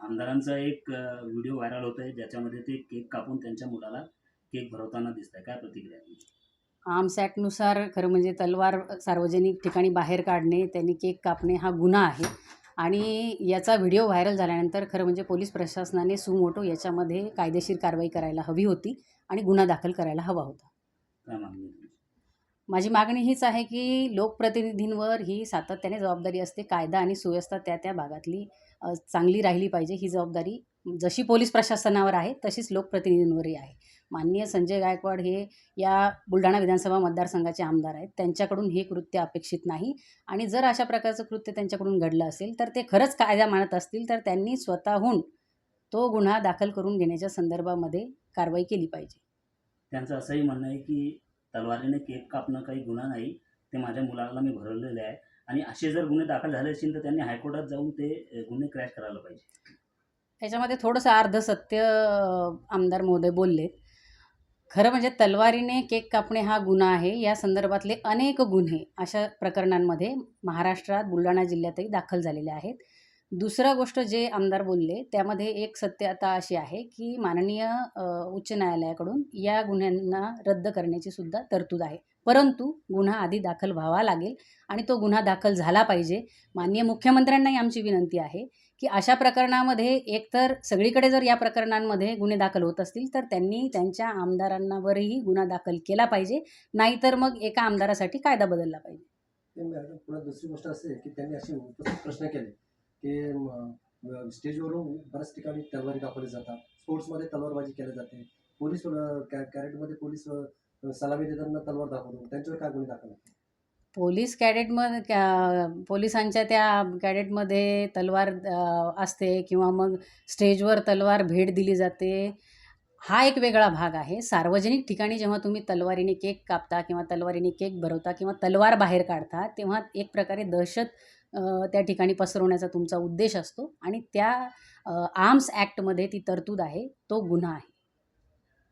आमदारांचा एक video viral होत आहे ज्याच्यामध्ये ते केक कापून त्यांच्या मुलाला केक भरवताना दिसत आहे काय प्रतिक्रिया आहे तुमची? आर्म्स ॲक्टनुसार खरं म्हणजे तलवार सार्वजनिक ठिकाणी बाहेर काढणे त्यांनी केक कापणे हा गुन्हा आहे आणि याचा व्हिडिओ व्हायरल झाल्यानंतर खरं म्हणजे पोलीस प्रशासनाने सुमोटो याच्यामध्ये कायदेशीर कारवाई करायला हवी होती आणि गुन्हा दाखल करायला हवा होता काय मागणी आहे तुमची? माझी मागणी हीच आहे की लोकप्रतिनिधींवर ही सातत्याने जबाबदारी असते कायदा आणि सुव्यवस्था त्या त्या भागातली चांगली राहिली पाहिजे ही जबाबदारी. जशी पोलीस प्रशासनावर आहे तशीच लोकप्रतिनिधींवरही आहे. माननीय संजय गायकवाड हे या बुलढाणा विधानसभा मतदारसंघाचे आमदार आहेत. त्यांच्याकडून हे कृत्य अपेक्षित नाही आणि जर अशा प्रकारचं कृत्य त्यांच्याकडून घडलं असेल तर ते खरंच कायदा मानत असतील तर त्यांनी स्वतःहून तो गुन्हा दाखल करून घेण्याच्या संदर्भामध्ये कारवाई केली पाहिजे. त्यांचं असंही म्हणणं आहे की तलवारीने केक कापणं काही गुन्हा नाही ते माझ्या मुलाला मी भरवलेले आहे. आणि असे जर गुन्हे दाखल झाले असतील तर त्यांनी हायकोर्टात जाऊन ते गुन्हे क्रॅश करायला पाहिजे. त्याच्यामध्ये थोडंसं अर्धसत्य आमदार महोदय बोलले. खरं म्हणजे तलवारीने केक कापणे हा गुन्हा आहे. या संदर्भातले अनेक गुन्हे अशा प्रकरणांमध्ये महाराष्ट्रात बुलढाणा जिल्ह्यातही दाखल झालेले आहेत. दुसरा गोष्ट जे आमदार बोलले त्यामध्ये एक सत्यता अशी आहे की माननीय उच्च न्यायालयाकडून या गुन्ह्यांना रद्द करण्याची सुद्धा तरतूद आहे. परंतु गुन्हा आधी दाखल व्हावा लागेल आणि तो गुन्हा दाखल झाला पाहिजे. माननीय मुख्यमंत्र्यांनाही आमची विनंती आहे की अशा प्रकरणामध्ये एकतर सगळीकडे जर या प्रकरणांमध्ये गुन्हे दाखल होत असतील तर त्यांनी त्यांच्या आमदारांवरही गुन्हा दाखल केला पाहिजे. नाहीतर मग एका आमदारासाठी कायदा बदलला पाहिजे. दुसरी गोष्ट असे की त्यांनी असे प्रश्न केले. ते स्टेजवरून बऱ्याच ठिकाणी तलवारी दाखवली जातात. स्पोर्ट्समध्ये तलवारबाजी केली जाते. पोलीस कॅरेटमध्ये पोलीस सलामी देताना तलवार दाखवतो. त्यांच्यावर काय गुन्हे दाखल पोलीस कॅडेटमध्ये पोलिसांच्या त्या कॅडेटमध्ये तलवार असते किंवा मग स्टेजवर तलवार भेट दिली जाते. हा एक वेगळा भाग आहे. सार्वजनिक ठिकाणी जेव्हा तुम्ही तलवारीने केक कापता किंवा तलवारीने केक भरवता किंवा तलवार बाहेर काढता तेव्हा एक प्रकारे दहशत त्या ठिकाणी पसरवण्याचा तुमचा उद्देश असतो आणि त्या आर्म्स ॲक्टमध्ये ती तरतूद आहे तो गुन्हा आहे.